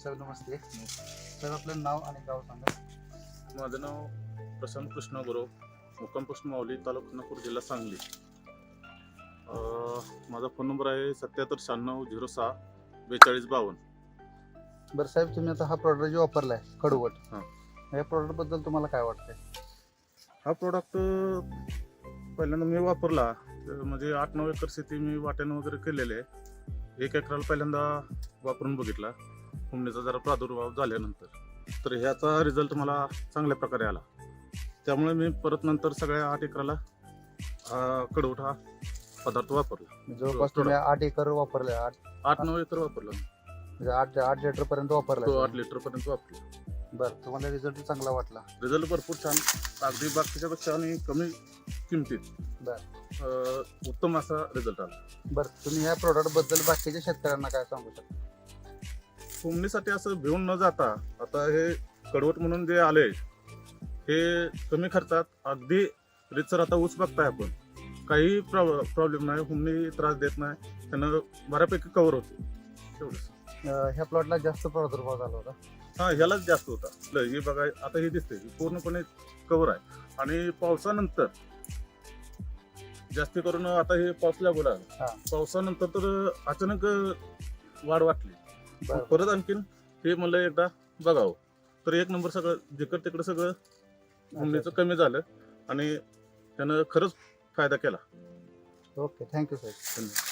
साहेब नमस्ते. साहेब आपलं नाव आणि गाव सांगा. माझं नाव प्रशांत कृष्ण गुरव मुक्काम पोस्ट माऊली तालुका नागपूर जिल्हा सांगली. अं, माझा फोन नंबर आहे सत्याहत्तर शहाण्णव झिरो सहा बेचाळीस बावन्न. बरं साहेब तुम्ही आता हा प्रॉडक्ट जो वापरलाय कडवट हां. या प्रॉडक्टबद्दल तुम्हाला काय वाटतंय? हा प्रोडक्ट पहिल्यांदा मी वापरला तर म्हणजे आठ नऊ एकर शेती मी वाट्यानं वगैरे केलेले आहे. एक एकराला पहिल्यांदा वापरून बघितला. हुमणीचा जरा प्रादुर्भाव झाल्यानंतर. तर ह्याचा रिझल्ट मला चांगल्या प्रकारे आला. त्यामुळे मी परत नंतर सगळ्या आठ एकराला हा कडवट हा पदार्थ वापरला. जवळपास तुम्ही आठ एकर वापरलाय आठ आठ नऊ एकर वापरला. म्हणजे आठ आठ लिटर पर्यंत तो वापरलाय आठ लिटर पर्यंत वापरला. बरं तुम्हाला रिझल्ट चांगला वाटला. रिझल्ट भरपूर छान. अगदी बाकीच्यापेक्षा आणि कमी किमतीत. बर. अं, उत्तम असा रिझल्ट आला. बरं तुम्ही ह्या प्रॉडक्टबद्दल बाकीच्या शेतकऱ्यांना काय सांगू शकता? कोंबडीसाठी असं भिवून न जाता आता हे कडवट म्हणून जे आले हे कमी खर्चात अगदी रितसर आता ऊस बघताय आपण. काही प्रॉब्लेम नाही हुमणी त्रास देत नाही त्यानं बऱ्यापैकी कव्हर होते. तेवढंच ह्या प्लॉटला जास्त प्रादुर्भाव झाला होता. हा ह्यालाच जास्त होता. ल- हे बघा आता हे दिसते पूर्णपणे कव्हर आहे. आणि पावसानंतर जास्ती करून आता हे पाऊस लागू हा. पावसानंतर तर अचानक वाढ वाटली. परत आणखीन हे म्हणलं एकदा बघावं तर एक नंबर सगळं जिकड तिकडं सगळं हुमणीचं कमी झालं आणि त्यानं खरंच फायदा केला. ओके थँक्यू साहेब धन्यवाद.